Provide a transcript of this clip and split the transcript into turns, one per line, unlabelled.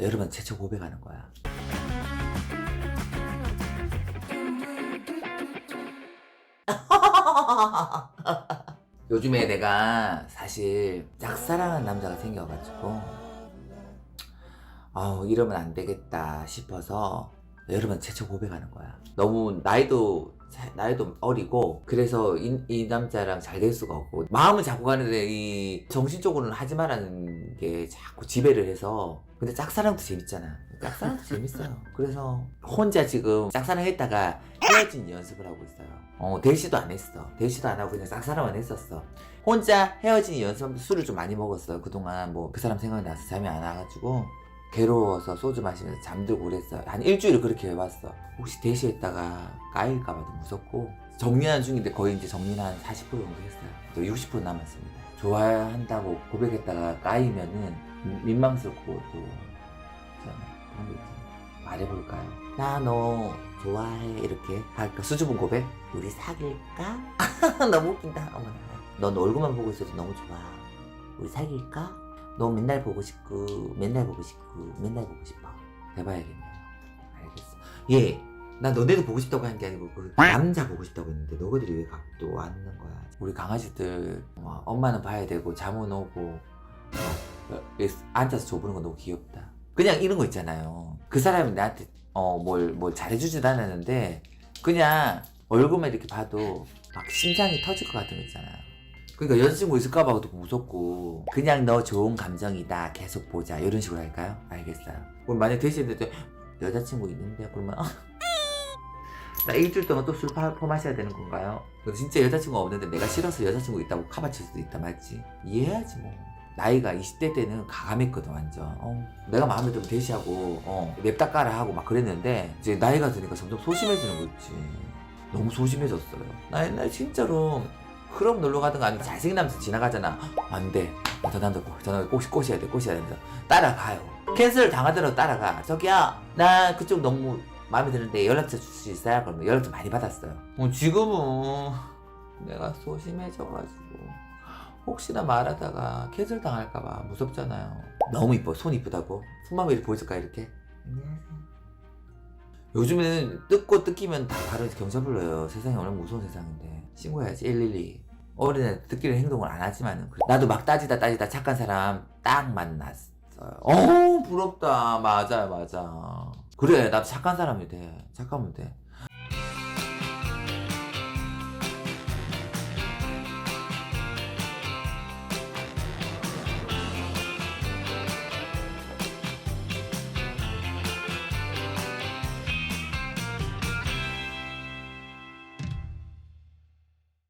여러분 최초 고백하는 거야. 요즘에 내가 사실 짝사랑한 남자가 생겨가지고 아우 이러면 안 되겠다 싶어서 여러분 최초 고백하는 거야. 너무 나이도 차- 나이도 어리고 그래서 이, 이 남자랑 잘 될 수가 없고 마음은 잡고 가는데 이 정신적으로는 하지 말라는 게 자꾸 지배를 해서 근데 짝사랑도 재밌잖아. 짝사랑도 재밌어요. 그래서 혼자 지금 짝사랑 했다가 헤어진 연습을 하고 있어요. 어, 대시도 안 했어. 대시도 안 하고 그냥 짝사랑만 했었어. 혼자 헤어진 연습하면서 술을 좀 많이 먹었어요. 그동안 뭐 그 사람 생각나서 잠이 안 와가지고 괴로워서 소주 마시면서 잠들고 그랬어요. 한 일주일을 그렇게 해봤어. 혹시 대시했다가 까일까봐도 무섭고 정리하는 중인데 거의 이제 정리는 한 40% 정도 했어요. 또 60% 남았습니다. 좋아한다고 고백했다가 까이면은 민망스럽고 또. 그런 거 있잖아. 말해볼까요? 나 너 좋아해 이렇게 할까? 수줍은 고백? 우리 사귈까? 너무 웃긴다. 어머나. 넌 얼굴만 보고 있어도 너무 좋아. 우리 사귈까? 너 맨날 보고 싶고 맨날 보고 싶고 맨날 보고 싶어. 해봐야겠네요. 알겠어. 예. 나 너네도 보고 싶다고 한 게 아니고 그 남자 보고 싶다고 했는데 너희들이 왜 각도 왔는 거야? 우리 강아지들 뭐 엄마는 봐야 되고 잠은 오고 어, 앉아서 줘보는 거 너무 귀엽다. 그냥 이런 거 있잖아요. 그 사람이 나한테 어 뭘 뭘 잘해주지도 않았는데 그냥 얼굴만 이렇게 봐도 막 심장이 터질 것 같은 거 있잖아요. 그러니까 여자친구 있을까봐 도 무섭고 그냥 너 좋은 감정이다 계속 보자 이런 식으로 할까요? 알겠어요. 그럼 만약 대신에 여자친구 있는데 그러면 아, 나 일주일 동안 또 술 퍼마셔야 되는 건가요? 진짜 여자친구가 없는데 내가 싫어서 여자친구 있다고 카바칠 수도 있다 맞지? 이해해야지 뭐 나이가 20대 때는 가감했거든 완전 어, 내가 마음에 들면 대시하고 어, 냅다 까라 하고 막 그랬는데 이제 나이가 드니까 점점 소심해지는 거 있지 너무 소심해졌어요 나 옛날에 진짜로 클럽 놀러 가든가 아니면 잘생긴 남자 지나가잖아. 안돼. 남자 꼭, 저 남자 꼭 꼬셔야 돼. 꼬셔야 된다. 따라가요. 캔슬 당하더라도 따라가. 저기요. 나 그쪽 너무 마음에 드는데 연락처 줄 수 있어요? 그러면 연락처 많이 받았어요. 어, 지금은 내가 소심해져가지고 혹시나 말하다가 캔슬 당할까봐 무섭잖아요. 너무 이뻐. 손 이쁘다고. 손만 왜 보여줄까 이렇게? 안녕하세요 요즘에는 뜯고 뜯기면 다 바로 경찰 불러요. 세상이 얼마나 무서운 세상인데. 신고해야지. 112 어린애 듣기는 행동을 안 하지만은 그래. 나도 막 따지다 따지다 착한 사람 딱 만났어요. 어 부럽다. 맞아요 맞아. 그래 나도 착한 사람이 돼. 착하면 돼